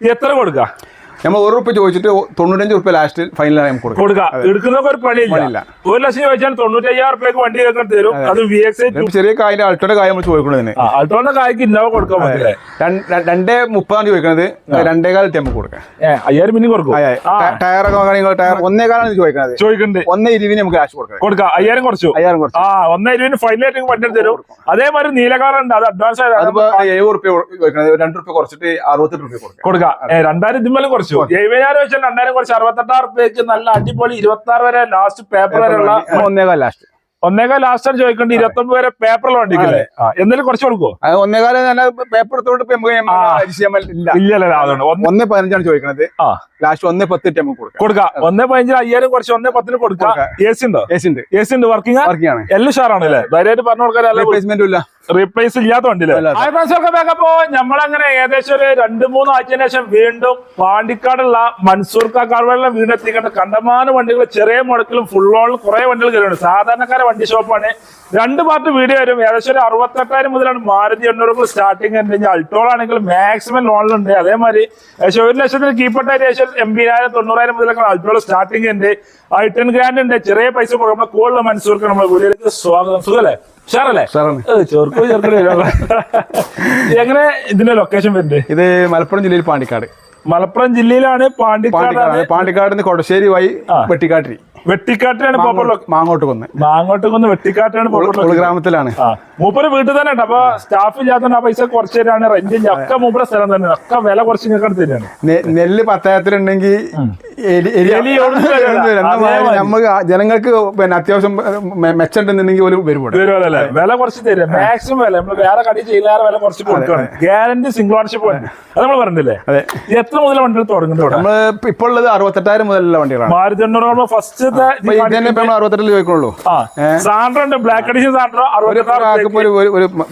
എത്ര കൊടുക്കാം? നമ്മൾ ഒരു റുപ്യ ചോദിച്ചിട്ട് തൊണ്ണൂറ്റഞ്ച് റുപ്യ ലാസ്റ്റ് ഫൈനലാണ് നമുക്ക് കൊടുക്കുക കൊടുക്കാം. എടുക്കുന്നവർക്ക് ഒരു പണിയില്ല. ഒരു ലക്ഷം ചോദിച്ചാൽ തൊണ്ണൂറ്റയ്യായിരം റുപ്യക്ക് വണ്ടി കേൾക്കാൻ തരും. അത്. വി എക്സ് ചെറിയ കായന്റെ അൾട്ടോയുടെ കായ നമ്മൾ ചോദിക്കുന്നതിന് അൾട്ടോന്റെ കായ്ക്ക് ഇന്നോ കൊടുക്കാൻ പറ്റില്ലേ? രണ്ടേ മുപ്പതാണ് ചോദിക്കുന്നത് രണ്ടേ കാലത്ത് നമുക്ക് കൊടുക്കാം. അയ്യായിരം പിന്നെ കൊടുക്കും. ടയറൊക്കെ ടയർ ഒന്നേ കാലാണ് ചോദിക്കുന്നത് ചോദിക്കുന്നത് ഒന്നേ ഇരുവിന് നമുക്ക് കാശ് കൊടുക്കാം. കൊടുക്കാം. അയ്യായിരം കുറച്ചു. അയ്യായിരം കുറച്ചു. ആ ഒന്നേ ഇരുപതിന് ഫൈനലായിട്ട് വണ്ടി എടുത്ത് തരും അതേമാതിരി നീലക്കാറുണ്ട്. അത് അഡ്വാൻസ് അതിപ്പോ എഴുപത് റുപ്യ ചോദിക്കുന്നത് രണ്ട് റുപ്യ കുറച്ചിട്ട് അറുപത്തെട്ട് റുപ്യ കൊടുക്കാം. കൊടുക്കാം. രണ്ടായിരം ഇതിന്മേലും കുറച്ചു എഴുപതിനായിരം വെച്ചാൽ രണ്ടായിരം കുറച്ച് അറുപത്തെട്ടായിരം റുപ്യക്ക് നല്ല അടിപൊളി ഇരുപത്തി ആറ് വരെ ലാസ്റ്റ് പേപ്പർ വരെയുള്ള ഒന്നേകാൽ ലാസ്റ്റ് ഒന്നേകാൽ ലാസ്റ്റ് ചോദിക്കേണ്ട ഇരുപത്തി ഒമ്പത് വരെ പേപ്പറിൽ വണ്ടിക്കില്ലേ എന്തെങ്കിലും കുറച്ച് കൊടുക്കുമോ ഒന്നേകാല നല്ല പേപ്പർ ഇല്ലല്ലോ അതുകൊണ്ട്. ഒന്ന് പതിനഞ്ചാണ് ചോദിക്കണത്. ലാസ്റ്റ് ഒന്ന് പത്തിട്ട് നമുക്ക് കൊടുക്കാം. കൊടുക്കാം. ഒന്നേ പതിനഞ്ചിന് അയ്യായിരം കുറച്ച് ഒന്ന് പത്തിന് കൊടുക്കാം. എ സി ഉണ്ടോ? എ സി ഉണ്ട്. എ സി ഉണ്ട് വർക്കിംഗ് വർക്കിംഗ് ആണ്. എല്ലാം ഷാറാണ് അല്ലേ? ധൈര്യമായിട്ട് പറഞ്ഞു കൊടുക്കാൻ പ്ലേസ്മെന്റ് ഇല്ല. റീപ്ലേസ് ഇല്ലാത്ത വണ്ടിയിലെ. നമ്മളങ്ങനെ ഏകദേശം ഒരു രണ്ട് മൂന്ന് ആഴ്ചയ്ക്ക് ശേഷം വീണ്ടും പാണ്ടിക്കാടുള്ള മൻസൂർ കാക്കാർവേളിലെ വീടെത്തിക്കേണ്ട. കണ്ടമാന വണ്ടികൾ ചെറിയ മുടക്കിലും ഫുൾ കുറെ വണ്ടികൾ കയറുന്നുണ്ട് സാധാരണക്കാരെ വണ്ടി ഷോപ്പാണ്. രണ്ട് പാർട്ട് വീഡിയോ വരും. ഏകദേശം ഒരു അറുപത്തെട്ടായിരം മുതലാണ് മാരുതി എണ്ണൂറുകൾ സ്റ്റാർട്ടിങ് കഴിഞ്ഞാൽ അൾട്ടോൾ ആണെങ്കിൽ മാക്സിമം ലോണിലുണ്ട് അതേമാതിരി ഏകദേശം ഒരു ലക്ഷത്തിൽ കീപ്പട്ട ഏകദേശം എൺപതിനായിരം തൊണ്ണൂറായിരം മുതലൊക്കെ അൾട്ടോൾ സ്റ്റാർട്ടിങ് ഉണ്ട് ഐ ടെൻ ഗ്രാൻഡ് ഉണ്ട്. ചെറിയ പൈസ കൊടുക്കുമ്പോൾ കൂടുതൽ മൻസൂർക്ക് നമ്മൾ വീഡിയോയിലേക്ക് സ്വാഗതം. സുഖല്ലേ? എങ്ങനെ ഇതിന്റെ ലൊക്കേഷൻ വരുന്നത്? ഇത് മലപ്പുറം ജില്ലയിൽ പാണ്ടിക്കാട്. മലപ്പുറം ജില്ലയിലാണ് പാണ്ടിക്കാട് പാണ്ടിക്കാട് പാണ്ടിക്കാട് നിന്ന് കൊടശ്ശേരി വഴി വെട്ടിക്കാട്ടിരി. വെട്ടിക്കാട്ടിലാണ് പോപ്പർ മാങ്ങോട്ട് കൊന്ന്. മാങ്ങോട്ട് കൊന്ന് വെട്ടിക്കാട്ടിലാണ് പോപ്പർ ഗ്രാമത്തിലാണ് മൂപ്പര് വീട്ടിൽ തന്നെ ഉണ്ട്. അപ്പൊ സ്റ്റാഫ് ഇല്ലാത്തതുകൊണ്ട് ആ പൈസ കുറച്ച് തരാണ് റെന്റ് ഒക്കെ മൂപ്പര സ്ഥലം തന്നെ. ഒക്കെ വില കുറച്ച് നിങ്ങൾക്ക് തരാണ്. നെല്ല്. പറയാ, നമുക്ക് ജനങ്ങൾക്ക് പിന്നെ അത്യാവശ്യം മെച്ചുണ്ടെന്നുണ്ടെങ്കിൽ ഒരു വരുമ്പോൾ വില കുറച്ച് തരാം. മാക്സിമം വില. നമ്മൾ വേറെ കടി ചെയ്യാറ് വില കുറച്ച് കൊടുക്കണം. ഗ്യാരണ്ടി സിംഗിൾ ഓണർഷിപ്പ് അത് നമ്മൾ പറഞ്ഞില്ലേ? അതെ. എത്ര മുതൽ വണ്ടികൾ തുടങ്ങുന്നത് നമ്മൾ ഇപ്പോൾ ഉള്ളത് അറുപത്തെട്ടായിരം മുതലുള്ള വണ്ടികളാണ്. മാരുതി എണ്ണൂറ് ഫസ്റ്റ് അറുപത്തെട്ടിൽ ചോദിക്കുള്ളൂ ബ്ലാക്ക് അഡീഷൻ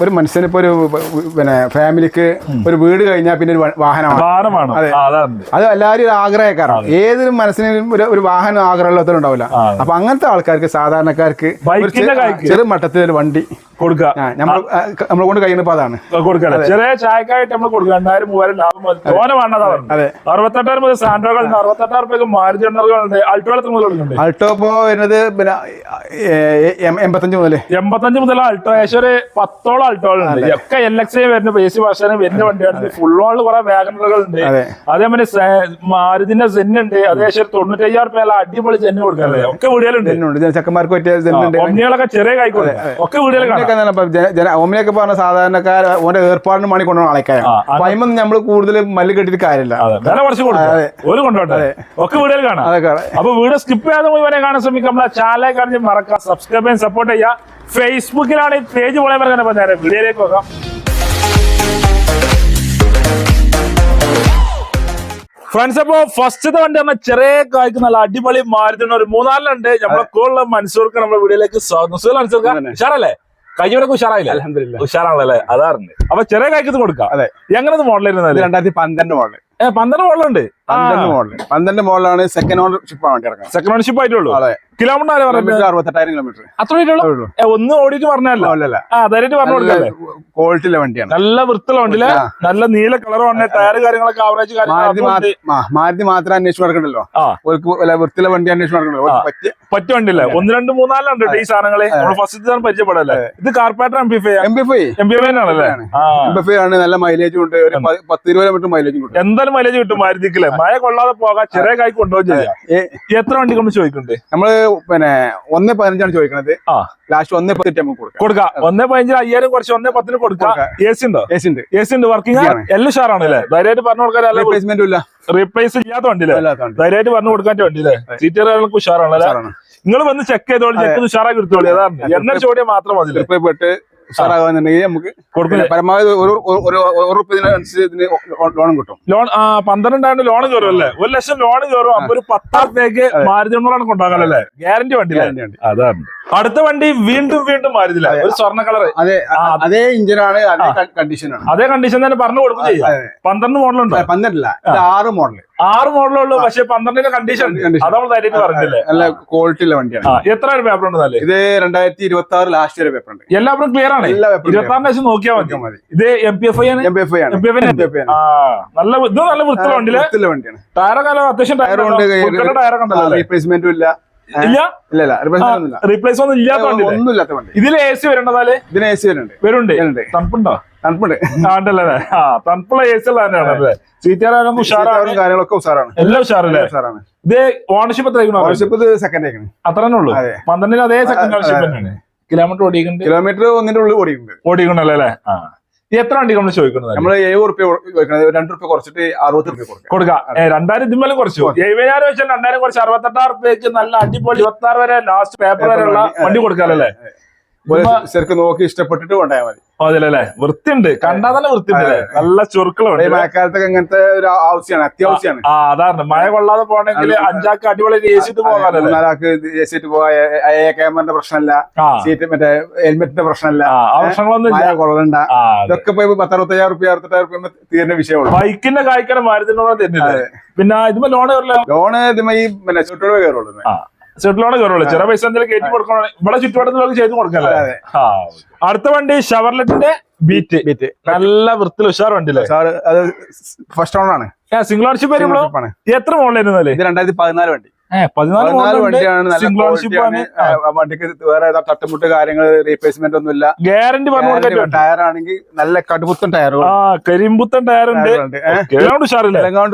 ഒരു മനുഷ്യന് ഇപ്പൊ ഒരു പിന്നെ ഫാമിലിക്ക് ഒരു വീട് കഴിഞ്ഞാൽ പിന്നെ ഒരു വാഹനമാണ്. വാഹനമാണ്. അത്. എല്ലാവരും ഒരു ആഗ്രഹക്കാരാണ്. ഏതൊരു മനസ്സിനും ഒരു വാഹനം ആഗ്രഹമുള്ളവരും ഉണ്ടാവില്ല. അപ്പൊ അങ്ങനത്തെ ആൾക്കാർക്ക് സാധാരണക്കാർക്ക് ചെറു മട്ടത്തിൽ ഒരു വണ്ടി കൊടുക്കുക. നമ്മൾ നമ്മളെ കൊണ്ട് കഴിയുന്ന അതാണ്. കൊടുക്കണം ചെറിയ ചായക്കായിട്ട് നമ്മൾ കൊടുക്കുക. രണ്ടായിരം മൂവായിരം ലാഭം തോനെ അറുപത്തെട്ടായിരം മുതൽ സാൻഡ്രോകൾ ഉണ്ട് അറുപത്തെട്ടായിരം രൂപയ്ക്ക് മാരുതി എണ്ണറുകളുണ്ട് അൾട്ടോളത്തിൽ മുതൽ കൊടുക്കുന്നുണ്ട് അൾട്ടോ ഇപ്പോ വരുന്നത് പിന്നെ എൺപത്തഞ്ച് മുതൽ. എൺപത്തഞ്ച് മുതൽ അൾട്ടോ ഏകദേശം ഒരു പത്തോളം അൾട്ടോകളുണ്ട്. ഒക്കെ എൽ എക്സ് വരുന്ന ബേസി ഭാഷനും വരുന്ന വണ്ടിയാണ് ഫുൾ ഓണിൽ കുറെ വാഗണറുകൾ ഉണ്ട് അതെ. അതേമാതിരി മാരുതിന്റെ സെന്നുണ്ട് അതേശം തൊണ്ണൂറ്റയ്യായിരം രൂപ അടിപൊളി സെന്ന് കൊടുക്കാല്ലേ ഒക്കെ വീടുകളുണ്ട് ചെക്കന്മാർക്ക് പറ്റിയ ഇതുണ്ട് ഒമ്നികളൊക്കെ ചെറിയ കായ്ക്കോട്ടെ ഒക്കെ വീടുകളൊക്കെ ഓമിയൊക്കെ പറഞ്ഞ സാധാരണക്കാർ ഓന്റെ ഏർപ്പാടിന് മണി കൊണ്ടുപോകണം ആൾക്കാരാണ്. അപ്പൊ അതിമൊന്നും നമ്മൾ കൂടുതൽ മല്ല് കെട്ടിട്ട് കാര്യമില്ല. വില കുറച്ച് കൊടുക്കും. ഒരു കൊണ്ടോട്ടെ. ഒക്കെ വീടുകൾ കാണാം. അപ്പൊ വീട് സ്കിപ്പ് ചെയ്യാതെ മുഴുവനെ കാണാൻ ശ്രമിക്കുക. നമ്മളെ ചാനലെ കാണിച്ച് മറക്കാം സബ്സ്ക്രൈബ് ചെയ്യാൻ സപ്പോർട്ട് ചെയ്യാം ഫേസ്ബുക്കിലാണ് ഈ പേജ് പോലെ തന്നെ നേരെ വീഡിയോയിലേക്ക് പോകാം. ഫ്രണ്ട്സ് അപ്പോ ഫസ്റ്റത്തെ വണ്ടി പറഞ്ഞ ചെറിയ കായ്ക്ക് നല്ല അടിപൊളി മാരുതി ഒരു മൂന്നാലിലുണ്ട് നമ്മളെ കൂടുതലുള്ള മനസ്സൂർക്ക് നമ്മുടെ വീഡിയോയിലേക്ക് സ്വാഗതം. സുഖം മനസ്സൂർക്ക ഉഷാറല്ലേ? കയ്യോടൊക്കെ ഉഷാറായില്ലേ? അലഹമില്ല ഉഷാറാണല്ലേ? അതാറുണ്ട് അപ്പൊ ചെറിയ കായ്ക്ക് കൊടുക്കാം. അതെ. എങ്ങനെ മോഡലായിരുന്നു രണ്ടായിരത്തി പന്ത്രണ്ട് മോഡൽ ഏ പന്ത്രണ്ട് മോഡലുണ്ട് പന്ത്രണ്ട് മോഡൽ പന്ത്രണ്ട് മോഡലാണ് സെക്കൻഡ് ഓണർഷിപ്പ് വണ്ടി ഇറങ്ങുന്നത്. സെക്കൻഡ് ഓണർഷിപ്പ് ആയിട്ടുള്ളൂ? അതെ. കിലോമീറ്റർ അറുപത്തെട്ടായിരം കിലോമീറ്റർ അത്ര ഉള്ളൂ? ഏ, ഒന്ന് ഓടിയിട്ട് പറഞ്ഞല്ലോ അല്ലല്ല. ധൈര്യമായിട്ട് പറഞ്ഞു കൊടുക്കല്ലേ? ക്വാളിറ്റിയിലെ വണ്ടിയാണ്. നല്ല വൃത്തിയുള്ള വണ്ടിയിലെ നല്ല നീല കളർ വണ്ടി ടയർ കാര്യങ്ങളൊക്കെ ആവറേജ് മാരുതി മാത്രം അന്വേഷിച്ച് നടക്കണ്ടല്ലോ? വൃത്തിയിലെ വണ്ടി അന്വേഷിച്ച് നടക്കണ്ടല്ലോ? പറ്റ വണ്ടിയില്ലേ? ഒന്ന് രണ്ട് മൂന്നാലുണ്ട് ഈ സാധനങ്ങൾ. നമ്മൾ ഫസ്റ്റ് പരിചയപ്പെടല്ലേ ഇത് കാർപ്പാറ്റർ M P Fi M B Fi M P Fi ആണല്ലേ എം പി ഫൈ ആണ്. നല്ല മൈലേജ് ഉണ്ട്. ഒരു പ- പത്ത് ഇരുപത് കിലോമീറ്റർ മൈലേജും കിട്ടും. എന്തായാലും മൈലേജ് കിട്ടും മാരുതിക്കില്ലേ മഴ കൊള്ളാതെ പോകാം ചെറിയ കായ് കൊണ്ടുപോകും ചെയ്യാം. എത്ര വണ്ടി നമ്മൾ ചോദിക്കുന്നുണ്ട്? നമ്മൾ പിന്നെ ഒന്ന് പതിനഞ്ചാണ് ചോദിക്കണത്. ആ. ലാസ്റ്റ് ഒന്ന് പത്തിട്ട് നമുക്ക് കൊടുക്കാം. കൊടുക്കാം. ഒന്നേ പതിനഞ്ചിന് അയ്യായിരം കുറച്ച് ഒന്നേ പത്തിന് കൊടുക്കാം. എ സി ഉണ്ടോ? എ സി ഉണ്ട്. എ സി ഉണ്ട് വർക്കിംഗ് എല്ലാം ഷാറാണ് അല്ലേ? ധൈര്യമായിട്ട് പറഞ്ഞു കൊടുക്കാൻ റീപ്ലേസ്മെന്റ് ഇല്ല. റീപ്ലേസ് ചെയ്യാത്ത വണ്ടിയില്ലേ. ധൈര്യമായിട്ട് പറഞ്ഞു കൊടുക്കാൻ വണ്ടിയില്ലേ സീറ്റർ ഉഷാറാണ് അല്ലേ? നിങ്ങൾ വന്ന് ചെക്ക് ചെയ്തോളി ചെക്ക് ഉഷാറാക്കി എടുത്തോളി. അതാണ്. എണ്ണ ചോദ്യം മാത്രം മതി പോയിട്ട് ഉഷാറാകുന്നുണ്ടെങ്കിൽ നമുക്ക് പരമാവധി ഒരു ലോണും കിട്ടും. ലോൺ കയറും അല്ലേ? ഒരു ലക്ഷം ലോൺ കയറും. അപ്പൊ ഒരു പത്താം രൂപയ്ക്ക് മാരുതി എണ്ണൂറാണ് കൊണ്ടാകാനല്ലേ ഗ്യാരണ്ടി വണ്ടി. അതാണ്. അടുത്ത വണ്ടി വീണ്ടും വീണ്ടും മാരുതില്ല ഒരു സ്വർണ കളർ അതെ അതേ ഇഞ്ചിനാണ് അതേ കണ്ടീഷനാണ് അതേ കണ്ടീഷൻ തന്നെ പറഞ്ഞു കൊടുക്കും ചെയ്യാം. മോഡൽ പന്ത്രണ്ട് മോഡലുണ്ട്? പന്ത്രണ്ടല്ല ആറ് മോഡൽ ആറ് മോഡലുള്ളൂ പക്ഷെ പന്ത്രണ്ടിന്റെ കണ്ടീഷൻ നമ്മൾ ധൈര്യം പറഞ്ഞില്ലേ? നല്ല ക്വാളിറ്റി ഉള്ള വണ്ടിയാണ്. എത്ര പേപ്പർ ഉണ്ട് ഇത് രണ്ടായിരത്തി ഇരുപത്തി ആറ് ലാസ്റ്റ് വരെ പേപ്പർ ഉണ്ട് എല്ലാവരും ക്ലിയർ ആണ്. ഇരുപത്തി നോക്കിയാൽ മതി. ഇത് എം പി എഫ് ഐ ആണ്. എം പി എഫ് ആണ്. എം പി എഫ് നല്ല ഇത് നല്ല വൃത്തിയുള്ള വണ്ടിയിൽ വൃത്തിയുള്ള വണ്ടിയാണ്. ടയറൊക്കെ നല്ല അത്യാവശ്യം ടയർ കൊണ്ട് ടയറൊക്കെ ഉണ്ടല്ലോ റീപ്ലേസ്മെന്റും ഇല്ല. റീപ്ലേസ് ഒന്നും ഇല്ലാത്ത വണ്ടി ഒന്നും ഇല്ലാത്ത വണ്ടി. ഇതിൽ എ സി വരേണ്ടതാൽ ഇതിന് എ സി വരുന്നുണ്ട്. വരുന്നുണ്ട് വരുന്നുണ്ട്. തണുപ്പുണ്ടോ? തണുപ്പുണ്ട്. ആ ഉണ്ടല്ലേ ആ തണുപ്പുള്ള എ സി ഉള്ള തന്നെയാണല്ലേ സീറ്റാറാകും ഉഷാറാണ്. കാര്യങ്ങളൊക്കെ ഉഷാറാണ്. എല്ലാം ഉഷാറല്ലേ? ഉഷാറാണ്. ഇത് ഓണർഷിപ്പ് എത്ര ഓണർഷിപ്പ് സെക്കൻഡ് ആയിരിക്കണം. അത്ര തന്നെ ഉള്ളൂ. പന്ത്രണ്ടിന് അതേ സെക്കൻഡ് ഓണർഷിപ്പ് തന്നെയാണ്. കിലോമീറ്റർ ഓടിക്കുന്നുണ്ട് കിലോമീറ്റർ ഒന്നിന്റെ ഉള്ളിൽ ഓടിക്കുന്നുണ്ട് ഓടിക്കണല്ലോ അല്ലേ ആ എത്ര വണ്ടി നമ്മൾ ചോദിക്കുന്നത് നമ്മൾ ഏഴ് റുപ്യ രണ്ട് റുപ്യ കുറച്ചിട്ട് അറുപത്തി റുപ്യ കൊടുക്കാം. രണ്ടായിരം ഇതിന്മേലും കുറച്ച്. എഴുപതിനായിരം വെച്ചാൽ രണ്ടായിരം കുറച്ച്. അറുപത്തെട്ടായിരം റുപ്യക്ക് നല്ല അടിപൊളി ഇരുപത്തി ആറ് വരെ ലാസ്റ്റ് പേപ്പർ വരെയുള്ള വണ്ടി കൊടുക്കാമല്ലേ ശരിക്കും നോക്കി ഇഷ്ടപ്പെട്ടിട്ട് കൊണ്ടുപോയാൽ മതി. അതിലല്ലേ? വൃത്തിയുണ്ട്. കണ്ടാ തന്നെ വൃത്തിയുണ്ട് നല്ല ചുരുക്കളുണ്ട് മഴക്കാലത്തൊക്കെ ഇങ്ങനത്തെ ഒരു ആവശ്യമാണ് അത്യാവശ്യമാണ് ആ അതാണ്. മഴ കൊള്ളാതെ പോകണമെങ്കിൽ അഞ്ചാക്ക് അടിപൊളി ഏസിട്ട് പോകാനല്ലേ? മൂന്നാലാൾക്ക് എ പോകാൻ ക്യാമറിന്റെ പ്രശ്നമല്ല. സീറ്റ് മറ്റേ ഹെൽമെറ്റിന്റെ പ്രശ്നമല്ല. പ്രശ്നങ്ങളൊന്നും ഇല്ല. മഴ കൊള്ളണ്ട. ഇതൊക്കെ പോയി പത്തറുപത്തയ്യായിരം റുപ്യ അറുപത്തെട്ടായിരം റുപ്യ തീരുന്ന വിഷയമുള്ളൂ. ബൈക്കിന്റെ കായ്ക്കാനും മരുന്നിനോട് തരുന്നില്ല? പിന്നെ ഇതുമ്പോ ലോൺ കയറില്ല ലോണ് ഇതുമ്മ ഈ പിന്നെ ചുറ്റോട് കയറുള്ളൂ ആ സെറ്റ് ലോൺ കയറുള്ളൂ ചെറിയ പൈസ എന്തെങ്കിലും കയറ്റി കൊടുക്കണം ഇവിടെ ചുറ്റുപാടത്തിലൊക്കെ ചെയ്ത് കൊടുക്കല്ലേ? അടുത്ത വണ്ടി ഷവർലെറ്റിന്റെ ബീറ്റ്. ബീറ്റ് നല്ല വൃത്തി ഉഷാർ വണ്ടിയില്ലേ ഫസ്റ്റ് ഓണാണ് സിംഗിൾ ഓണർഷിപ്പ് എത്ര മോഡലായിരുന്നു ഇത് രണ്ടായിരത്തി പതിനാല് വണ്ടി. പതിനാല് പതിനാല് വണ്ടിയാണ് നല്ല സിംഗിൾ ആണ്. ക്വാളിറ്റിയാണ് ആ, വണ്ടിക്ക് വേറെ ഏതാ തട്ടുമുട്ട് കാര്യങ്ങൾ റീപ്ലേസ്മെന്റ് ഒന്നുമില്ല. ഗ്യാരണ്ടി പറഞ്ഞു ടയർ ആണെങ്കിൽ നല്ല കടുപുത്തൻ ആ കരിമ്പുത്തൻ ടയർ ഉണ്ട്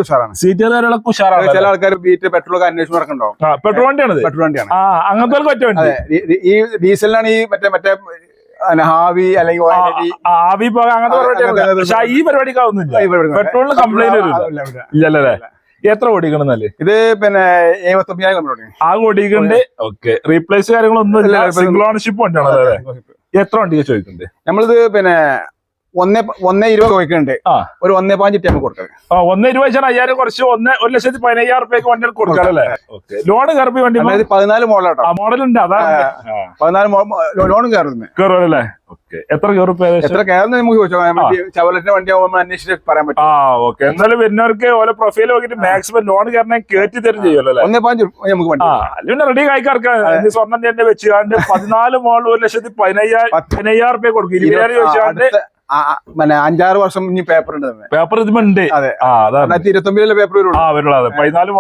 ഉഷാറാണ്. സീറ്റ് കാര്യങ്ങളൊക്കെ ഉഷാറാണ്. ചില ആൾക്കാർ ബീറ്റ് പെട്രോൾ അന്വേഷണം നടക്കണ്ടോ പെട്രോൾ വണ്ടിയാണ് പെട്രോൾ വണ്ടിയാണ്. അങ്ങനത്തെ ഈ- ഡീസലിനാണ് ഈ മറ്റേ മറ്റേ ഹാവി അല്ലെങ്കിൽ ആവി അങ്ങനത്തെ പക്ഷെ ഈ പരിപാടിക്കാവുന്നില്ല പരിപാടി പെട്രോളിന് കംപ്ലൈന്റ് ഇല്ല, ഇല്ല. ഇല്ലല്ലേ? എത്ര ഓടിക്കണമെന്നല്ലേ? ഇത് പിന്നെ എഴുപത്തി ഒമ്പതിനായിരം കമ്പനി ആ ഓടിക്കണ്ട്. ഓക്കെ. റീപ്ലേസ് കാര്യങ്ങളൊന്നും ഇല്ല. സിംഗിൾ ഓണർഷിപ്പ് എത്ര വണ്ടിക്ക് ചോദിക്കുന്നുണ്ട് നമ്മളിത് പിന്നെ ഒന്നേ ഒന്നേ ഇരുപത് ചോദിക്കുന്നുണ്ട് ഒരു ഒന്നേ പതിനഞ്ച് നമുക്ക് കൊടുക്കാം. ആ ഒന്ന് രൂപ വെച്ചാൽ അയ്യായിരം കുറച്ച് ഒന്ന് ഒരു ലക്ഷത്തി പതിനയ്യായിരം റുപ്യക്ക് വണ്ടി കൊടുക്കാം അല്ലേ ലോൺ കയറി വണ്ടി പതിനാല് മോഡലാട്ടോ. മോഡൽ ഉണ്ട് അതാണ്. പതിനാല് ലോണും കയറുന്നു. കയറുമല്ലേ എത്ര എത്ര കയറുന്ന നമുക്ക് ചവലറ്റിന്റെ വണ്ടി ആവുമ്പോൾ അന്വേഷിച്ചിട്ട് പറയാൻ പറ്റും. ആ ഓക്കെ. എന്നാലും വരുന്നവർക്ക് ഓരോ പ്രൊഫൈൽ നോക്കിയിട്ട് മാക്സിമം ലോൺ കയറണേ കയറ്റി തരും ചെയ്യുമല്ലോ ഒന്നേ പതിനഞ്ച് നമുക്ക് വണ്ടി. ആ റെഡി റെഡി കായ്ക്കാർക്ക് സ്വർണം തന്നെ വെച്ചുകാണ്ട് പതിനാല് മോഡൽ ഒരു ലക്ഷത്തി പതിനയ്യായിരം. പതിനയ്യായിരം റുപ്യ കൊടുക്കും. ഇരുപതിനായിരം ചോദിച്ചാണ്ട് പിന്നെ അഞ്ചാറ് വർഷം ഇനി പേപ്പർ ഉണ്ട് പേപ്പർ ഇതിപ്പോ ഉണ്ട്. അതെ. രണ്ടായിരത്തി പേപ്പർ വരുള്ളൂ? അതെ. പതിനാല്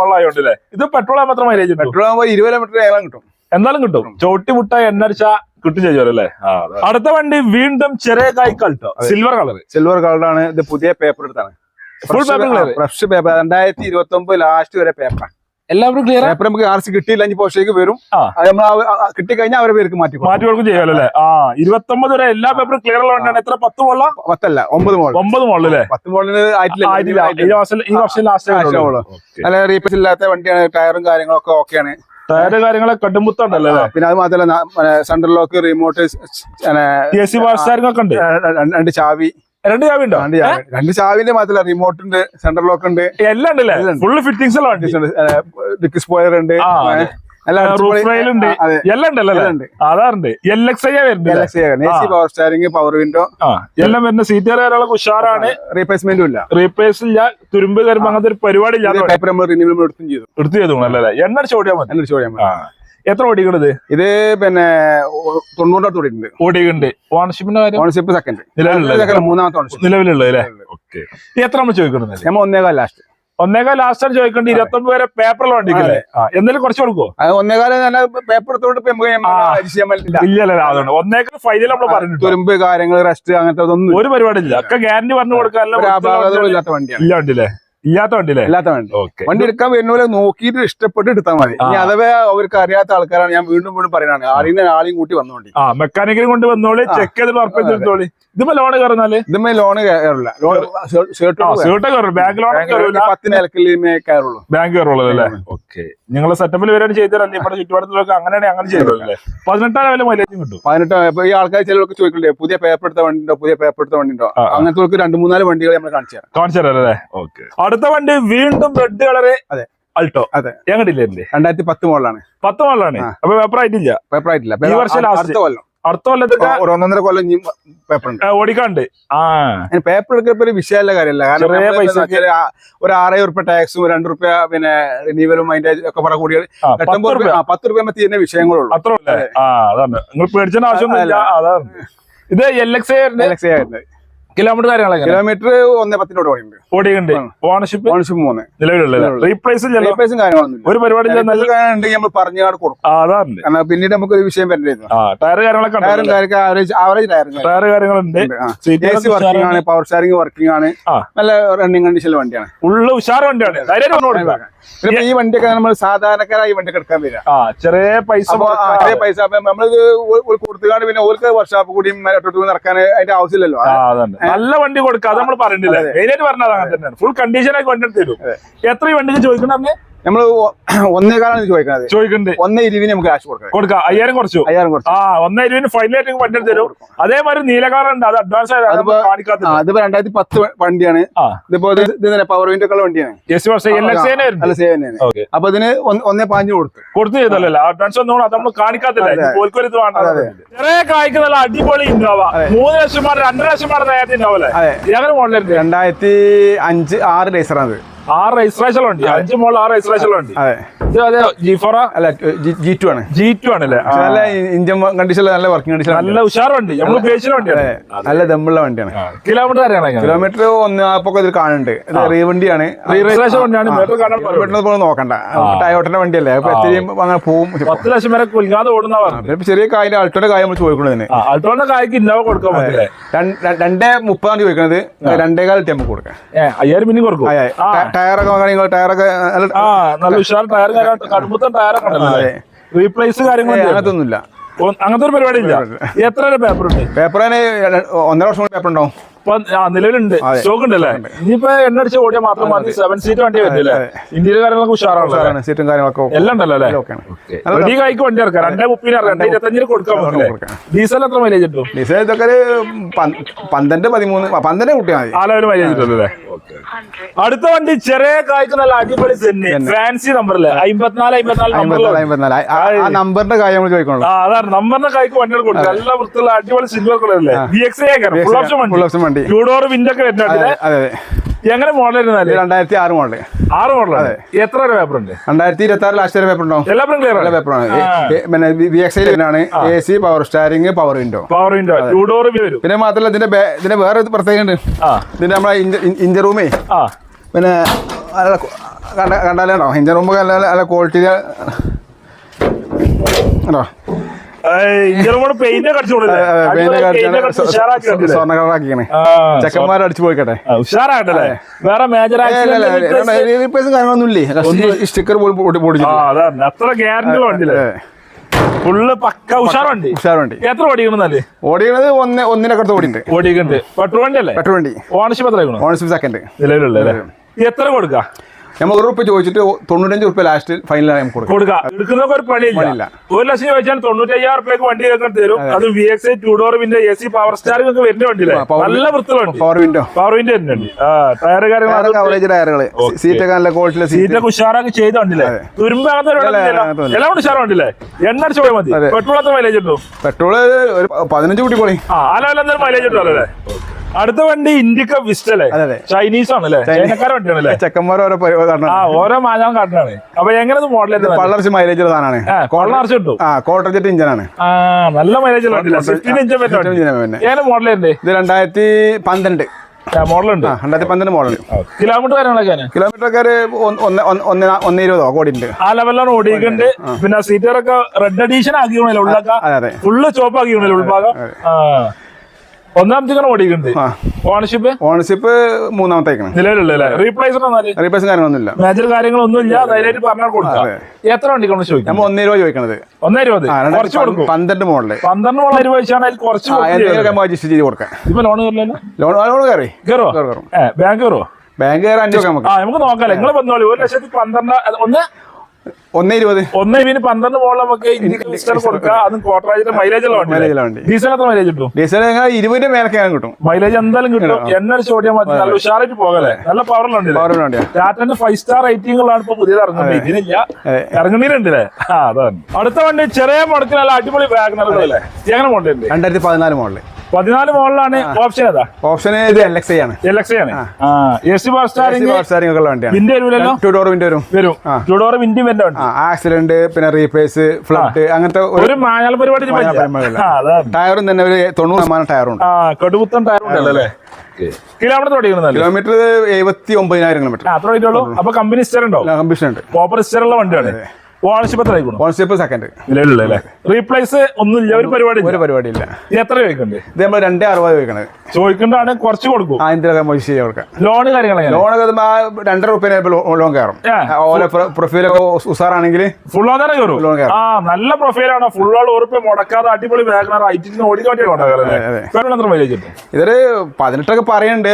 ഇത് പെട്രോൾ മാത്രം മൈലേജ് പെട്രോൾ ആകുമ്പോൾ ഇരുപത് കിലോമീറ്റർ ഏലം കിട്ടും. എന്നാലും കിട്ടും. ചോട്ടി മുട്ട എണ്ണടിച്ച കിട്ടും ചെയ്യുമല്ലേ അടുത്ത വണ്ടി വീണ്ടും ചെറിയ കായ്ക്കൾട്ടോ സിൽവർ കളർ സിൽവർ കളറാണ് ഇത് പുതിയ പേപ്പർ എടുത്താണ്. Full paper. ഫ്രഷ് പേപ്പർ രണ്ടായിരത്തി ഇരുപത്തി ഒമ്പത് ലാസ്റ്റ് വരെ പേപ്പറാണ് എല്ലാവരും ക്ലിയർ പേപ്പർ നമുക്ക് ആർ സി കിട്ടിയില്ല അഞ്ച് പോഷേക്ക് വരും. നമ്മൾ കിട്ടിക്കഴിഞ്ഞാൽ അവരെ പേർക്ക് മാറ്റി. മാറ്റി കൊടുക്കും ചെയ്യാലോ അല്ലേ? ആ ഇരുപത്തൊമ്പത് വരെ എല്ലാ പേപ്പറും ക്ലിയർ ഉള്ള വണ്ടിയാണ്. എത്ര? പത്ത് മോള പത്തല്ല ഒമ്പത് മോൾ ഒമ്പത് മോളിലല്ലേ? പത്ത് മോളിന് ആയിട്ടില്ല. ഈ വർഷം ലാസ്റ്റ്. നല്ല റീപ്ലേസ് ഇല്ലാത്ത വണ്ടിയാണ്. ടയറും കാര്യങ്ങളൊക്കെ ഓക്കെയാണ്. ടയറ് കടുമ്പുത്തുണ്ടല്ലോ അല്ലേ? പിന്നെ അത് മാത്രമല്ല സെൻട്രൽ ലോക്ക് റിമോട്ട് രണ്ട് ചാവി. രണ്ട് ചാവി ഉണ്ടോ? രണ്ട് ചാവി. രണ്ട് ചാവിന്റെ മാത്രമല്ല റിമോട്ട് ഉണ്ട് സെന്റർ ലോക്ക് ഉണ്ട്. എല്ലാം ഉണ്ടല്ലേ? ഉണ്ട്. ഫുള്ള് ഫിറ്റിംഗ്സ് എല്ലാം ഉണ്ട്. സ്പോയർ ഉണ്ട്. എല്ലാം ഉണ്ടല്ലോ എല്ലാം ഉണ്ട്. അതാറുണ്ട് എൽ എക്സ് ഐ വരുന്നില്ല പവർ സ്റ്റാരിങ് പവർ വിൻഡോ എല്ലാം വരുന്ന സീറ്റ് കാര്യങ്ങളൊക്കെ ഉഷാറാണ്. റീപ്ലേസ്മെന്റും ഇല്ല. റീപ്ലേസ് ഇല്ല. തുരുമ്പ് കയറുമ്പോ അങ്ങനത്തെ ഒരു പരിപാടി ഇല്ലാതെ പേപ്പർ നമ്മൾ റിന്യൂവൽ എടുത്തും ചെയ്തു. എടുത്തു ചെയ്തു അല്ലേ എണ്ണ അടിച്ച് ഓടിയാൽ മതി. എത്ര ഓടികൾ ഇത് പിന്നെ തൊണ്ണൂറോട്ട് ഓടിയിട്ടുണ്ട്. ഓടിക്കുന്നുണ്ട് ഓണർഷിപ്പിന്റെ കാര്യം? ഓണർഷിപ്പ് സെക്കൻഡ് നിലവിലുള്ളത്. മൂന്നാമത്തെ ഓണർഷിപ്പ് നിലവിലുള്ളത് അല്ലേ? ഓക്കെ എത്ര നമ്മൾ ചോദിക്കുന്നത് നമ്മൾ ഒന്നേകാൽ ലാസ്റ്റ് ഒന്നേകാൽ ലാസ്റ്റ് ആണ് ചോദിക്കേണ്ടത്. ഇരുപത്തൊമ്പത് വരെ പേപ്പറിൽ വണ്ടിക്കല്ലേ ആ എന്തെങ്കിലും കുറച്ച് ഒന്നേകാൽ നല്ല പേപ്പർ എടുത്തോണ്ട് ഒന്നേക്കാൾ ഫൈനൽ നമ്മൾ പറഞ്ഞിട്ടുണ്ട്. തുരുമ്പ് കാര്യങ്ങൾ റെസ്റ്റ് അങ്ങനത്തെ ഒരു പരിപാടി ഇല്ല ഒക്കെ ഗ്യാരണ്ടി പറഞ്ഞു വണ്ടിയാണ്. ഇല്ല വണ്ടിയില്ലേ? ഇല്ലാത്ത വണ്ടിയില്ലേ? ഇല്ലാത്ത വണ്ടി. ഓക്കെ വണ്ടി എടുക്കാൻ വരുന്ന പോലെ നോക്കിയിട്ട് ഇഷ്ടപ്പെട്ട് എടുത്താൽ മതി. ഇനി. അഥവാ അവർക്ക് അറിയാത്ത ആൾക്കാരാണ് ഞാൻ വീണ്ടും വീണ്ടും പറയുന്നത് അറിയുന്ന ആളെയും കൂട്ടി വന്നോണ്ടി. ആ മെക്കാനിക്കിനെ കൊണ്ട് വന്നോളി ചെക്ക് ചെയ്ത് ഉറപ്പിച്ചെടുത്തോളി ഇതിപ്പോ ലോൺ കയറുന്നാൽ? ഇതുമ്മേ ലോണ് കയറില്ല ഷർട്ട് കയറും ബാങ്ക് ലോൺ പത്തിന് ഇലക്കിലേ കയറുള്ളൂ. ബാങ്ക് കയറുള്ളൂ അല്ലേ? ഓക്കെ നിങ്ങളെ സെറ്റപ്പിൽ വരെയാണ് ചെയ്തതല്ലേ ഇവിടെ ചുറ്റുപാടത്തിലൊക്കെ അങ്ങനെയാണെങ്കിൽ അങ്ങനെ ചെയ്തല്ലേ പതിനെട്ടാം ലെവലിൽ മൈലേജും കിട്ടും. പതിനെട്ട് ഇപ്പൊ ഈ ആൾക്കാർ ചിലർക്ക് ചോദിക്കണ്ടേ പുതിയ പേപ്പർ എടുത്ത വണ്ടി ഉണ്ടോ പുതിയ പേപ്പർ എടുത്ത വണ്ടി ഉണ്ടോ. അങ്ങനത്തെ രണ്ട് മൂന്നാൽ വണ്ടികൾ നമ്മൾ കാണിച്ചു തരാം. കാണിച്ചു തരാം അല്ലേ? ഓക്കെ. അടുത്ത വണ്ടി വീണ്ടും റെഡ് കളറ് അതെ. അൾട്ടോ അതെ. ഞങ്ങളുടെ രണ്ടായിരത്തി പത്ത് മോഡലാണ്. പത്ത് മോളാണ് അപ്പൊ പേപ്പർ ആയിട്ടില്ല. പേപ്പർ ആയിട്ടില്ല. ഈ വർഷം ലാസ്റ്റ് അടുത്ത കൊല്ലം. അടുത്ത കൊല്ലത്തൊക്കെ ഒരു ഒന്നൊന്നര കൊല്ലം പേപ്പർ ഉണ്ട്. ഓടിക്കാണ്ട്. ആ. പേപ്പർ എടുക്കുമ്പോ ഒരു വിഷയമല്ല കാര്യമല്ല. കാരണം ഒരു ആറായിരം ഉറുപ്പ ടാക്സും രണ്ട് റുപ്യ പിന്നെ റിനീവലും അതിന്റെ ഒക്കെ പറ കൂടി ആ, പത്ത് റുപ്യ. തീരുന്ന വിഷയങ്ങളുള്ളൂ. അത്ര ഉള്ളേ ആ അതാണ്. നിങ്ങൾ പേടിച്ചേണ്ട ആവശ്യമൊന്നുമില്ല. അതാണ്. ഇത് എൽ എക്സ് കിലോമീറ്റർ കാര്യങ്ങളൊക്കെ കിലോമീറ്റർ ഒന്നേ പത്തിനോട് ഓടിയുണ്ട് ഓടിയുണ്ട് ഓണർഷിപ്പ് ഓണർഷിപ്പ് മൂന്ന്. നിലവിലുള്ള റീപ്ലേസും റീപ്ലേസും കാര്യങ്ങളൊന്നും ഒരു പരിപാടി നല്ല ഉണ്ടെങ്കിൽ നമ്മൾ പറഞ്ഞാട് കൊടുക്കും. അതാണ് കാരണം പിന്നീട് നമുക്ക് ഒരു വിഷയം വരേണ്ടത് ടയർ കാര്യങ്ങളൊക്കെ കാര്യമൊക്കെ ആവറേജ് ആവറേജ് ടയർ കാര്യങ്ങളുണ്ട്. വർക്കിംഗ് ആണ് പവർ സ്റ്റാരിംഗ് വർക്കിംഗ് ആണ്. നല്ല റണ്ണിങ് കണ്ടീഷനിലെ വണ്ടിയാണ്. ഉള്ള ഉഷാർ വണ്ടിയാണ്. പറഞ്ഞു പിന്നെ ഈ വണ്ടിയൊക്കെ നമ്മൾ സാധാരണക്കാരായി വണ്ടി എടുക്കാൻ വരിക. ചെറിയ പൈസ ചെറിയ പൈസ നമ്മൾ കൊടുത്തുകാണ്ട് പിന്നെ ഓർക്ക് വർക്ക്ഷോപ്പ് കൂടിയും നടക്കാൻ അതിന്റെ ആവശ്യമില്ലല്ലോ. നല്ല വണ്ടി കൊടുക്കുക അത് നമ്മൾ പറഞ്ഞില്ല? മെയിനായിട്ട് പറഞ്ഞത് അങ്ങനെ തന്നെയാണ്. ഫുൾ കണ്ടീഷൻ ആയി വണ്ടി എടുത്ത് തരും. എത്ര ഈ വണ്ടിക്ക് ചോദിക്കണേ? നമ്മൾ ഒന്നേകാലാണ് ചോദിക്കുന്നത് ചോദിക്കുന്നുണ്ട് ഒന്നേ ഇരുവിന് നമുക്ക് കാശ് കൊടുക്കാം. കൊടുക്കാം. അയ്യായിരം കുറച്ചു. അയ്യായിരം കുറച്ചു. ആ ഒന്നേ ഇരുവിന് ഫൈനലായിട്ട് വണ്ടി എടുത്ത് തരും അതേമാതിരി നീലകാറുണ്ട്. അത് അഡ്വാൻസ് അതിപ്പോ- രണ്ടായിരത്തി പത്ത് വണ്ടിയാണ്. ഇതിപ്പോ ഇത് ഇത് പവർ വിൻഡോ ഒക്കെ വണ്ടിയാണ്. അപ്പൊ ഇതിന് ഒന്ന് പാഞ്ച് കൊടുത്തു. കൊടുത്തു ചെയ്തല്ലോ അഡ്വാൻസ് ഒന്നും അത് നമ്മൾ കാണിക്കാത്തില്ല വേണ്ട. ചെറിയ കായ്ക്ക് നല്ല അടിപൊളി ഉണ്ടാവുക. മൂന്ന് ലക്ഷം രണ്ടര ലക്ഷം നേരത്തെ ഉണ്ടാവല്ലേ രണ്ടായിരത്തി അഞ്ച് ആറ് ലേസറാണ് ആറ് ഐസ്രാശലുണ്ട് അഞ്ചു മോളിൽ ആറ് ഐസ്രാശലുണ്ട് അതെ. ജി ടു ആണ്. ജി ടു നല്ല വർക്കിംഗ് കണ്ടീഷൻ നല്ല ഉഷാറുണ്ട്. നമ്മൾ ഉപയോഗിച്ച വണ്ടിയാണ്. നല്ല ദമ്മുള്ള വണ്ടിയാണ്. കിലോമീറ്റർ അറിയണം കിലോമീറ്റർ ഒന്ന് നാപ്പൊക്കെ ഇതിൽ കാണുന്നുണ്ട്. രജിസ്ട്രേഷൻ വണ്ടിയാണ്. കിലോമീറ്റർ പോലും നോക്കണ്ട. ടയോട്ടന്റെ വണ്ടിയല്ലേ. അപ്പൊ എത്രയും അങ്ങനെ പോവും. പത്ത് ലക്ഷം വരെ ഓടുന്ന പറഞ്ഞു ചെറിയ കായിന്റെ അൾട്ടോന്റെ കായ നമ്മൾ ചോദിക്കണതിന് അൾട്ടോന്റെ കായ്ക്ക് ഇന്നോവ കൊടുക്കാൻ രണ്ടേ മുപ്പതാണ് ചോദിക്കണത്. രണ്ടേകാൽ നമുക്ക് കൊടുക്കാം. അയ്യായിരം മിനിറ്റ് കൊടുക്കും. ടയറൊക്കെ നോക്കുകയാണെങ്കിൽ ടയറൊക്കെ ആ നല്ല ഉഷാർ ടയർ കടുമ്പത്തൻ ടയറൊക്കെ ഉണ്ടല്ലേ റീപ്ലേസ് കാര്യങ്ങൾ അങ്ങനത്തെ ഒന്നുമില്ല അങ്ങനത്തെ ഒരു പരിപാടി ഇല്ല എത്ര പേപ്പർ ഉണ്ട് പേപ്പർ ഒന്നര വർഷം കൂടി പേപ്പർ ഉണ്ടാവും ആ നിലവിലുണ്ട്. സ്റ്റോക്ക് ഉണ്ടല്ലേ ഇനിയിപ്പോ എണ്ണ അടിച്ച് ഓടിയാൽ മാത്രം മതി. സെവൻ സീറ്റ് വണ്ടി വരില്ലേ ഇന്ത്യയിലെ കാര്യങ്ങളൊക്കെ ഉഷാറാണ്. സീറ്റും കാര്യങ്ങളൊക്കെ. എല്ലാം ഉണ്ടല്ലോ അല്ലേ? റെഡി കായ്ക്ക് വണ്ടി ഇറക്കാം രണ്ടേ മുപ്പതിന് ഇറക്കാം. രണ്ടേ ഇരുപത്തഞ്ചിന് കൊടുക്കാൻ പറ്റില്ല? കൊടുക്കാം. ഡീസൽ എത്ര മൈലേജ് കിട്ടും? ഡീസൽ ഇതൊക്കെ ഒരു പന്ത്- പന്ത്രണ്ട് പതിമൂന്ന് പന്ത്രണ്ട് കുട്ടിയാൽ മതി. ആ ലെവൽ മൈലേജ് കിട്ടും അടുത്ത വണ്ടി ചെറിയ കായ്ക്ക് നല്ല അടിപൊളി തന്നെ ഫാൻസി നമ്പറല്ലേ അമ്പത്തിനാല് അമ്പത്തിനാല് ആ- നമ്പറിന്റെ കാര്യം നമ്മൾ ചോദിക്കണല്ലോ ആ അതാണ്. നമ്പറിന്റെ കായ്ക്ക് വണ്ടികൾ കൊടുക്കും. നല്ല വൃത്തിയുള്ള അടിപൊളി സിൽവർ കളർ അല്ലേ ബി എക്സ് ഫുൾ ഓപ്ഷൻ വണ്ടി. വണ്ടി ടൂഡോർ വിൻഡൊക്കെ വരുന്നുണ്ട് അതെ അതെ എങ്ങനെ മോഡൽ രണ്ടായിരത്തി ആറ് മോഡൽ ആറ് മോഡലാണ് എത്ര വരെ പേപ്പർ ഉണ്ട്? രണ്ടായിരത്തി ഇരുപത്തി ആറ് ലാസ്റ്റ് വരെ പേപ്പർ ഉണ്ടോ? എല്ലാ ക്ലിയർ നല്ല പേപ്പറാണ് പിന്നെ V X I A C power steering power window power window two door വരും. പിന്നെ മാത്രമല്ല ഇതിന്റെ ഇതിന്റെ വേറെ പ്രത്യേകത ഉണ്ട്. ഇതിന്റെ നമ്മളെ ഇഞ്ച റൂമേ പിന്നെ നല്ല ഇഞ്ചർ കണ്ട കണ്ടാലോ ഇഞ്ച റൂം നല്ല നല്ല ക്വാളിറ്റി ഉണ്ടോ? അടിച്ചു പോയിക്കട്ടെ. വേറെ മേജർ കാര്യങ്ങളൊന്നുമില്ലേ സ്റ്റിക്കർ പോലും അത്ര ഗ്യാരണ്ടി വണ്ടിയില്ലേ? ഫുള്ള് പക്ക ഉഷാറുണ്ട് ഉഷാറുണ്ട് എത്ര ഓടിക്കണെന്നാൽ ഓടിക്കണത് ഒന്ന് ഒന്നിനകത്ത് ഓടിയുണ്ട് ഓടിക്കുന്നുണ്ട് പെട്രോൾ വണ്ടി അല്ലേ? പെട്രോൾ വണ്ടി. ഓണർഷിപ്പ് എത്ര ഓണർഷിപ്പ് സെക്കൻഡ് നിലവിലുള്ള എത്ര കൊടുക്കാം? നമ്മൾ ഒരു റുപ്യ ചോദിച്ചിട്ട് തൊണ്ണൂറ്റഞ്ച് റുപ്യ ലാസ്റ്റ് ഫൈനലായി നമുക്ക് കൊടുക്കാം. എടുക്കുന്നൊക്കെ ഒരു പണിയില്ല. ഇല്ല ഒരു ലക്ഷം ചോദിച്ചാൽ തൊണ്ണൂറ്റി അയ്യായിരം റുപ്യക്ക് വണ്ടി കേൾക്കാൻ തരും അത്. V X two door window A C power star ഒക്കെ വരുന്ന വണ്ടി ആ, നല്ല വൃത്തിലുണ്ട് പവർ വിൻഡോ പവർ വിൻഡോ വരുന്നുണ്ട് ആ ടയർ കാര്യങ്ങൾ ടയർ കവറേജ് ടയറുകൾ സീറ്റൊക്കെ നല്ല ക്വാളിറ്റിയിലെ സീറ്റ് സീറ്റൊക്കെ ഉഷാറാക്കി ചെയ്ത വണ്ടിയില്ല. അങ്ങനത്തെ എല്ലാം കൂടി ഉഷാർ വണ്ടില്ലേ എണ്ണ അടിച്ച് പോയാൽ മതി. പെട്രോൾ എത്ര മൈലേജ് ഉണ്ടോ? പെട്രോൾ ഒരു പതിനഞ്ച് കൂട്ടി പോളി. ആ അല്ല അല്ല മൈലേജ് ഉണ്ടോ അല്ലേ? അടുത്ത വണ്ടി ഇന്ത്യയ്ക്ക് വിസ്റ്റ് അല്ലേ അതെ, അതെ. ചൈനീസ് ആണല്ലേ? ചൈനക്കാര വണ്ടിയാണല്ലേ? ചെക്കന്മാർ ഓരോ ഓരോ മാഞ്ഞാൻ കാട്ടിനാണ് അപ്പൊ എങ്ങനെ മോഡൽ പള്ളർച്ച് മൈലേജ് ഉള്ള സാധനമാണ്. കൊള്ള അറച്ച് കിട്ടും. ആ കോട്ടർ ജെറ്റ് ഇഞ്ചനാണ് നല്ല മൈലേജ് മോഡൽ ഇത് രണ്ടായിരത്തി പന്ത്രണ്ട്. മോഡലുണ്ട് സീറ്റർ രണ്ടായിരത്തി പന്ത്രണ്ട് മോഡൽ കിലോമീറ്റർ കാര്യങ്ങളൊക്കെ കിലോമീറ്റർ ഒക്കെ ഒന്ന് ഇരുപതോ? കോടിയുണ്ട് ആ ലെവലിലാണ് ഓടിയിട്ടുണ്ട്. പിന്നെ സീറ്ററൊക്കെ റെഡ് അഡീഷൻ ആക്കി ഫുള്ള് ചോപ്പ് ആക്കി ഉൾഭാഗം? ആ. ഒന്നാം ചിക്കൻ ഓടിയിട്ടുണ്ട് ഓണർഷിപ്പ് ഓണർഷിപ്പ് മൂന്നാമത്തേക്കാണ് നിലവിലുള്ള റീപ്ലേസ് കാര്യങ്ങളൊന്നുമില്ല. മേജർ കാര്യങ്ങളൊന്നും ഇല്ല ധൈര്യമായിട്ട് പറഞ്ഞാൽ കൊടുക്കാം. എത്ര വണ്ടി ചോദിക്കും? നമ്മൾ ഒന്നേ രൂപ ചോദിക്കണത്. ഒന്നേ രൂപ കുറച്ച് കൊടുക്കും. പന്ത്രണ്ട് മോഡൽ. പന്ത്രണ്ട് മോഡൽ രൂപ വെച്ചാണ് അതിൽ കുറച്ച് അഡ്ജസ്റ്റ് ചെയ്ത് കൊടുക്കാം. ഇപ്പൊ ലോൺ ലോൺ ലോൺ കയറി കയറോ. ബാങ്ക് കയറോ ബാങ്ക് കയറാൻ നമുക്ക്. നോക്കാം നിങ്ങൾ വന്നോളൂ. ഒരു ലക്ഷത്തി പന്ത്രണ്ട് ഒന്ന് ഒന്നേ ഇരുപത്. ഒന്നേ ഇവന് പന്ത്രണ്ട് മോളിൽ നമുക്ക് ഇന്ത്യയ്ക്ക് വിസ്റ്റർ കൊടുക്കാം. അതും കോട്ടറാജിന്റെ മൈലേജ് ഉള്ള വണ്ടി ഡീസൽ എത്ര മൈലേജ് കിട്ടും? ഡീസൽ ഞങ്ങൾ ഇരുപതിന്റെ മേലൊക്കെ ഞാൻ കിട്ടും. മൈലേജ് എന്തായാലും കിട്ടും. എണ്ണ അടിച്ച് ഓടിയാൽ മതി നല്ല ഉഷാറായിട്ട് പോകലേ നല്ല പവറിലുണ്ട് പവർ വണ്ടിയാ. ടാറ്റന്റെ ഫൈവ് സ്റ്റാർ റേറ്റിംഗുകളാണ് ഇപ്പൊ പുതിയത് ഇറങ്ങുന്നത്. ഇതിനില്ല. അതാണ്. അടുത്ത വണ്ടി ചെറിയ മുടക്കിൽ നല്ല അടിപൊളി വാഗണറുകളല്ലേ എങ്ങനെ മോഡലുണ്ട് രണ്ടായിരത്തി പതിനാല് മോഡൽ പതിനാല് മോഡലാണ് ഓപ്ഷൻ ഏതാ? ഓപ്ഷൻ ഇത് എൽ എക്സ് ആണ്. എൽ എക്സ് ആണ്. ആ. A C power steering steering ഒക്കെ ഉള്ള വണ്ടിയാണ്. വിൻഡ് വരുമല്ലോ ടു ഡോർ വിൻഡോ വരും. വരും. ടൂഡോർ വിൻഡും വരുന്ന വണ്ടി. ആ ആക്സിഡന്റ് പിന്നെ റീപ്ലേസ് ഫ്ലഡ് അങ്ങനത്തെ ഒരു ഒരു മായാള പരിപാടി ടയറും തന്നെ ഒരു തൊണ്ണൂറ് ശതമാനം ടയറും ഉണ്ട്. ആ കടുപുത്തൻ ടയർ ഉണ്ടല്ലോ? അല്ലേ കിലോമീറ്റർ കിലോമീറ്റർ എഴുപത്തി ഒമ്പതിനായിരം കിലോമീറ്റർ. അത്ര അപ്പൊ കമ്പനി സ്റ്റർ ഉണ്ടോ? കമ്പീഷൻ ഉണ്ട്. പ്രോപ്പർ സ്റ്റർ ഉള്ള വണ്ടിയാണ്. ഓണർഷിപ്പ് എത്ര ഓൺഷിപ്പ് സെക്കൻഡ് നിലവിലുള്ള അല്ലേ റീപ്ലേസ് ഒന്നുമില്ല ഒരു പരിപാടി ഒരു പരിപാടിയില്ല. എത്ര ചോദിക്കണ്ട്? ഇത് നമ്മൾ രണ്ടേ അറുപത് ചോദിക്കണത്. ചോദിക്കണ്ടാണ് കുറച്ച് കൊടുക്കും. ആ ഇന്ത്യയിലൊക്കെ മോശം കൊടുക്കാം. ലോൺ കാര്യങ്ങളൊക്കെ ലോൺ ഇത് രണ്ടര റുപ്യ ലോൺ കയറും ഓരോ പ്രൊഫൈലൊക്കെ ഉസാറാണെങ്കിൽ ഫുൾ ഓണർ കയറും ലോൺ കയറും. ആ നല്ല പ്രൊഫൈലാണ് ഫുൾ ഓൾ ഉറപ്പ് മുടക്കാതെ അടിപൊളി വാഗണർ ഐറ്റിന് ഓടിക്കാട്ടി അതെ. എത്ര മൈലേജ് ഇതൊരു പതിനെട്ടൊക്കെ പറയുന്നുണ്ട്.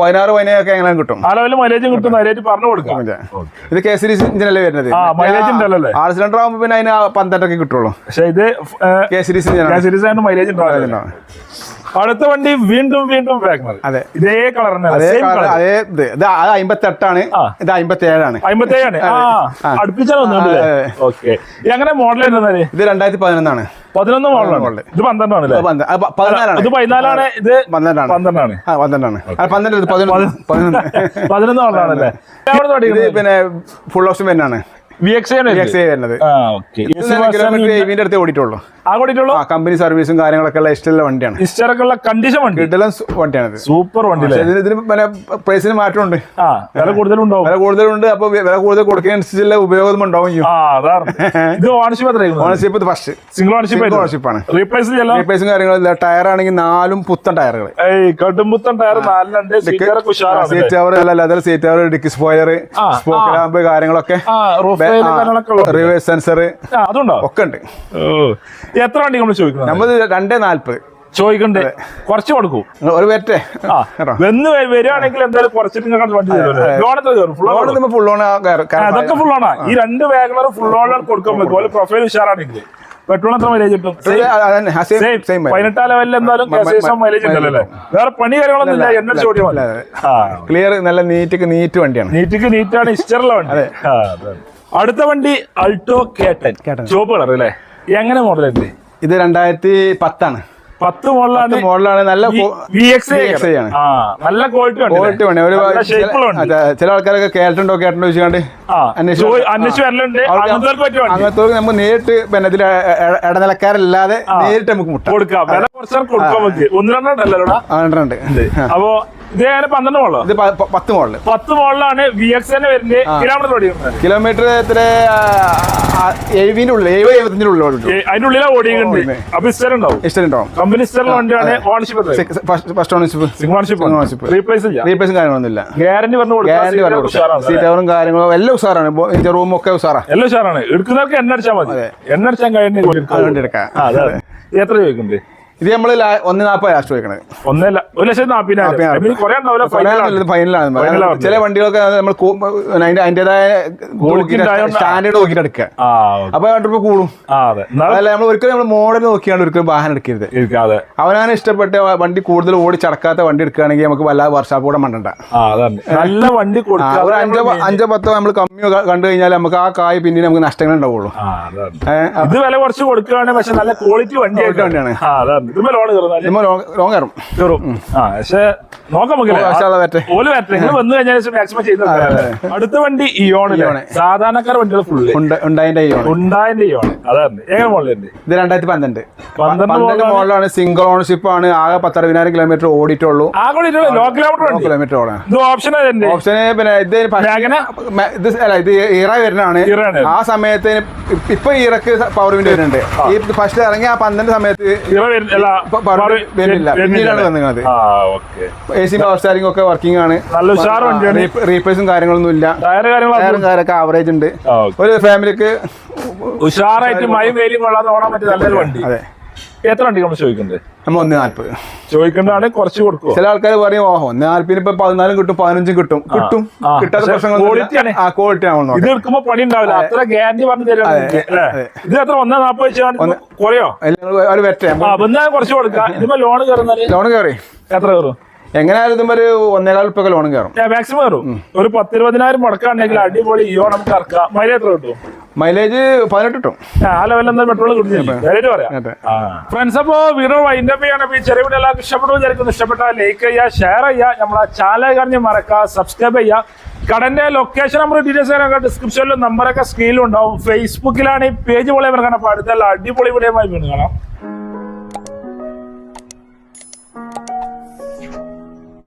പതിനാറ് പതിനേഴൊക്കെ എങ്ങനെ കിട്ടും. ആ ലെവലിൽ മൈലേജും കിട്ടും അതിലേക്ക് പറഞ്ഞു കൊടുക്കാം. ഇത് കെ സി ഇഞ്ചിനല്ലേ വരുന്നത്? മൈലേജ് ഉണ്ടല്ലോ അല്ലേ? ആറ് സിലിണ്ടർ ആകുമ്പോൾ പിന്നെ അതിന് പന്ത്രണ്ടൊക്കെ കിട്ടുള്ളൂ. പക്ഷെ ഇത് കെ സീരീസ് ആയിട്ട് മൈലേജ് ഉണ്ടാവില്ല അടുത്ത വണ്ടി വീണ്ടും വീണ്ടും അതെ. ഇതേ കളർ അതേ ഇത്. ഇത് അത് അമ്പത്തി എട്ടാണ്. ഇത് അമ്പത്തി ഏഴാണ് അതെ. ഓക്കെ. എങ്ങനെ മോഡൽ ഇത് രണ്ടായിരത്തി പതിനൊന്നാണ് പതിനൊന്ന് മോഡലാണ് ഇത് പന്ത്രണ്ടാണ് പതിനാലാണ്. ഇത് പതിനാലാണ്. ഇത് പന്ത്രണ്ടാണ്. പന്ത്രണ്ടാണ്. പന്ത്രണ്ടാണ്. പന്ത്രണ്ട് പതിനൊന്ന് മോഡലാണല്ലേ ഇത് പിന്നെ ഫുൾ ഓപ്ഷൻ തന്നെയാണ് ആ അടുത്ത് ഓടിയിട്ടുള്ളൂ. കമ്പനി സർവീസും കാര്യങ്ങളൊക്കെ ഉള്ള ഇഷ്ടമുള്ള വണ്ടിയാണ്. ഇസ്റ്ററൊക്കെയുള്ള കണ്ടീഷൻ വണ്ടി? കിടലൻ വണ്ടിയാണിത്. സൂപ്പർ വണ്ടി ഇതിന് പിന്നെ പ്രൈസിന് മാറ്റമുണ്ട്. വില കൂടുതലുണ്ടാവും വില കൂടുതലുണ്ട് അപ്പൊ വില കൂടുതൽ കൊടുക്കുന്നതിനനുസരിച്ചുള്ള ഉപയോഗം ഉണ്ടാവും ഇത് ownership ownership first single ownership ആണ്. റീപ്ലേസ് റീപ്ലേസും കാര്യങ്ങളില്ല ടയർ ആണെങ്കിൽ നാലും പുത്തൻ ടയറുകൾ കടുംപുത്തൻ ടയർ നാലിനുണ്ട് സീറ്റ് കവർ അല്ല? Leather seat cover dickey spoiler spoke lamp കാര്യങ്ങളൊക്കെ. റിവേഴ്സ് സെൻസർ അതുണ്ടോ? ഒക്കെ ഉണ്ട് എത്ര വണ്ടി നമ്മൾ ചോദിക്കുന്നത്? നമ്മൾ രണ്ടേ നാല്പത്. ചോദിക്കണ്ടേ. കുറച്ച് കൊടുക്കും. ഒരു പേറ്റേ വ- വരികയാണെങ്കിൽ എന്തായാലും കുറച്ചിട്ട് ഫുൾ ഓൺ അതൊക്കെ ഫുൾ ഓണാ ഈ രണ്ട് വാഗണർ ഫുൾ ഓണാണ് കൊടുക്കാൻ പറ്റും. പ്രൊഫൈൽ ഉഷാറാണെങ്കിൽ. പെട്രോൾ എത്ര മൈലേജ് കിട്ടും? പതിനെട്ടാം ലെവലിൽ എന്തായാലും മൈലേജ് ഉണ്ടല്ലോ വേറെ പണി കാര്യങ്ങളൊന്നും ഇല്ല. എണ്ണ ചോദ്യം ക്ലിയർ നല്ല നീറ്റ് നീറ്റ് വണ്ടിയാണ്. നീറ്റ് നീറ്റാണ് ഇഷ്ടമുള്ള വണ്ടി. അടുത്ത വണ്ടി അൾട്ടോ കേട്ടൻ. ചുവപ്പ് കളർ അല്ലേ? എങ്ങനെ മോഡൽ ഉണ്ട് ഇത് രണ്ടായിരത്തി പത്താണ്. പത്ത് മോഡലാണ് മോഡലാണ്. നല്ല വി ആണ്. ആ നല്ല ക്വാളിറ്റി ഉണ്ട് ക്വാളിറ്റി വേണേ ഒരു ചില ആൾക്കാരൊക്കെ കേട്ടിട്ടുണ്ടോ കേട്ടോ ചോദിച്ചാണ്ട് അങ്ങനത്തെ നമുക്ക് നേരിട്ട് പിന്നെ ഇതിൽ ഇടനിലക്കാരല്ലാതെ നേരിട്ട് നമുക്ക് മുട്ട. കൊടുക്കാം. വില കുറച്ചാൽ കൊടുക്കാം നമുക്ക്. ഒന്ന് രണ്ടെണ്ണല്ലല്ലോടാ ഉണ്ട് അപ്പൊ ഇത് പന്ത്രണ്ട് മോളോ ഇത് പത്ത് മോഡൽ പത്ത് മോളിലാണ് വി എക്സ് തന്നെ വരുന്നത്. കിലോമീറ്റർ ഓടിക്കുന്നത് കിലോമീറ്റർ എത്ര എഴുപതിന്റെ ഉള്ളിൽ എഴുപത് എഴുപത്തിന്റെ ഉള്ളിൽ അതിന്റെ ഓടുന്നത്. അപ്പൊ ഇസ്റ്റർ ഉണ്ടാവും. ഇഷ്ടമുണ്ടാവും കമ്പനി ഇസ്റ്ററിലെ വണ്ടിയാണ് ownership first ownership ownership ownership. Replace ഇല്ല റീപ്ലേസും കാര്യങ്ങളൊന്നുമില്ല. ഗ്യാരണ്ടി പറഞ്ഞു ഗ്യാരണ്ടി പറഞ്ഞു കൊടുക്കാം. സീറ്റ് കാര്യങ്ങളും എല്ലാം ഉസാറാണ് ഇതിന്റെ റൂം ഒക്കെ ഉസാറാ എല്ലാം ഉഷാറാണ്. എടുക്കുന്നവർക്ക് എണ്ണ അടിച്ചാൽ മതി. എണ്ണ അടിച്ചാൽ കഴിഞ്ഞ എത്ര ചോദിക്കുന്നുണ്ട് ഇത് നമ്മൾ ഒന്ന് നാൽപ്പത് ലാസ്റ്റ് വയ്ക്കണത് ഒന്നല്ല ഒരു ലക്ഷത്തി നാപ്പതിനായിരം. ഫൈനലാണ് ചില വണ്ടികളൊക്കെ നമ്മൾ അതിന്റെ അതിന്റേതായ സ്റ്റാൻഡേർഡ് നോക്കിയിട്ട് എടുക്കുക. അപ്പൊ രണ്ട് കൂടും. അതല്ല നമ്മൾ ഒരിക്കലും നമ്മൾ മോഡൽ നോക്കിയാണ് ഒരിക്കലും വാഹനം എടുക്കരുത്. അവനാണ് ഇഷ്ടപ്പെട്ട വണ്ടി കൂടുതൽ ഓടി ചടക്കാത്ത വണ്ടി എടുക്കുകയാണെങ്കിൽ നമുക്ക് വല്ലാതെ വർഷാപ്പ് കൂടെ മണ്ടണ്ട. നല്ല വണ്ടി ഒരു അഞ്ചോ അഞ്ചോ പത്തോ നമ്മൾ കമ്മി കണ്ടു കഴിഞ്ഞാൽ നമുക്ക് ആ കായ് പിന്നെ നമുക്ക് നഷ്ടങ്ങൾ ഉണ്ടാവുള്ളൂ. ഇത് വില കുറച്ച് കൊടുക്കുകയാണ് പക്ഷെ നല്ല ക്വാളിറ്റി വണ്ടി Quality ആ അതാണ് ഇത് ലോൺ കയറുന്നാൽ കയറും. കയറും. ആ പക്ഷെ നോക്കാം നമുക്ക് ആവശ്യമുള്ള പറ്റേ ഓൽ വരട്ടെ. നിങ്ങൾ വന്നു കഴിഞ്ഞാൽ മാക്സിമം അടുത്ത വണ്ടി. സാധാരണക്കാർ വണ്ടികൾ ഫുള്ള് ഉണ്ട് ഉണ്ടായതിന്റെ ഈ ഓണം ഉണ്ടായതിന്റെ ഇയോണ് അതാണ് ഇത് രണ്ടായിരത്തി പന്ത്രണ്ട്. മോഡലാണ്. സിംഗിൾ ഓണർഷിപ്പ് ആണ്. ആകെ പത്തറുപതിനായിരം കിലോമീറ്റർ ഓടിയിട്ടുള്ളൂ. ആ കൂടി ലോ കിലോമീറ്റർ ഇത് ഓപ്ഷൻ പിന്നെ ഇത് ഇത് അല്ല ഇത് ഈറ വരുന്നതാണ്. ആ സമയത്ത് ഇപ്പ- ഇപ്പൊ ഈറക്ക് പവർ വിൻഡ് വരുന്നുണ്ട്. ഈ ഫസ്റ്റ് ഇറങ്ങി ആ പന്ത്രണ്ട് സമയത്ത് എ സി പവർ സ്റ്റാരിംഗ് ഒക്കെ വർക്കിംഗ് ആണ്. നല്ല ഉഷാർ വണ്ടിയാണ് റീപ്ലേസും കാര്യങ്ങളൊന്നും ഇല്ല. ടയർ കാര്യങ്ങളൊക്കെ ആവറേജ് ഉണ്ട്. ഒരു ഫാമിലിക്ക് ഉഷാറായിട്ട് മയും വെയിലും കൊള്ളാതെ ഓടാൻ പറ്റിയ നല്ലൊരു വണ്ടി. അതെ. എത്ര വണ്ടി നമ്മൾ ചോദിക്കുന്നത് നമ്മൾ ഒന്ന് നാല്പത്. ചോദിക്കേണ്ടതാണ് കുറച്ച് കൊടുക്കും ചില ആൾക്കാർ പറയും ഓഹോ ഒന്ന് നാല്പതിന് ഇപ്പൊ പതിനാലും കിട്ടും പതിനഞ്ചും കിട്ടും. കിട്ടും. കിട്ടാത്ത പ്രശ്നങ്ങൾ ആ ക്വാളിറ്റി ആണോ ഇത് എടുക്കുമ്പോ പണി ഉണ്ടാവില്ല. അത്ര ഗ്യാരണ്ടി പറഞ്ഞു തരാം ഇത് എത്ര ഒന്നേ വെച്ചാൽ കുറയോ? ഒരു വെറ്റ. കുറച്ച് കൊടുക്കാം. ഇതിപ്പോ ലോൺ കയറുന്നാൽ ലോൺ കയറി എത്ര കയറും എങ്ങനെയായാലും ഒരു ഒന്നേകാൽ ഉറുപ്പൊക്കെ ലോൺ കയറും. മാക്സിമം കയറും. ഒരു പത്തിരുപതിനായിരം മുടക്കാണെങ്കിൽ അടിപൊളി ഇയോ നമുക്ക് ഇറക്കാം. മൈലേജ് എത്ര കിട്ടും? മൈലേജ് പതിനെട്ട് കിട്ടും. ആ, ലെവലിൽ എന്താ പെട്രോൾ ധൈര്യം പറയാം. ഫ്രണ്ട്സ് അപ്പോ വീഡിയോ വൈൻഡ് അപ്പ് ചെയ്യണം ഈ ചെറിയ വീഡിയോ എല്ലാവർക്കും ഇഷ്ടപ്പെട്ടു വിചാരിക്കുന്നു. ഇഷ്ടപ്പെട്ടാൽ ലൈക്ക് ചെയ്യുക ഷെയർ ചെയ്യുക. നമ്മളെ ചാനൽ കാണി മറക്കുക സബ്സ്ക്രൈബ് ചെയ്യുക. കടന്റെ ലൊക്കേഷൻ നമ്പർ ഡീറ്റെയിൽസ് ഒക്കെ ഡിസ്ക്രിപ്ഷനിലും നമ്പറൊക്കെ സ്ക്രീനിലും ഉണ്ടാവും. ഫേസ്ബുക്കിലാണ് ഈ പേജ് പോലെ കാണാം അപ്പൊ അടുത്തുള്ള അടിപൊളി വീഡിയോ വീണ്ടും കാണാം.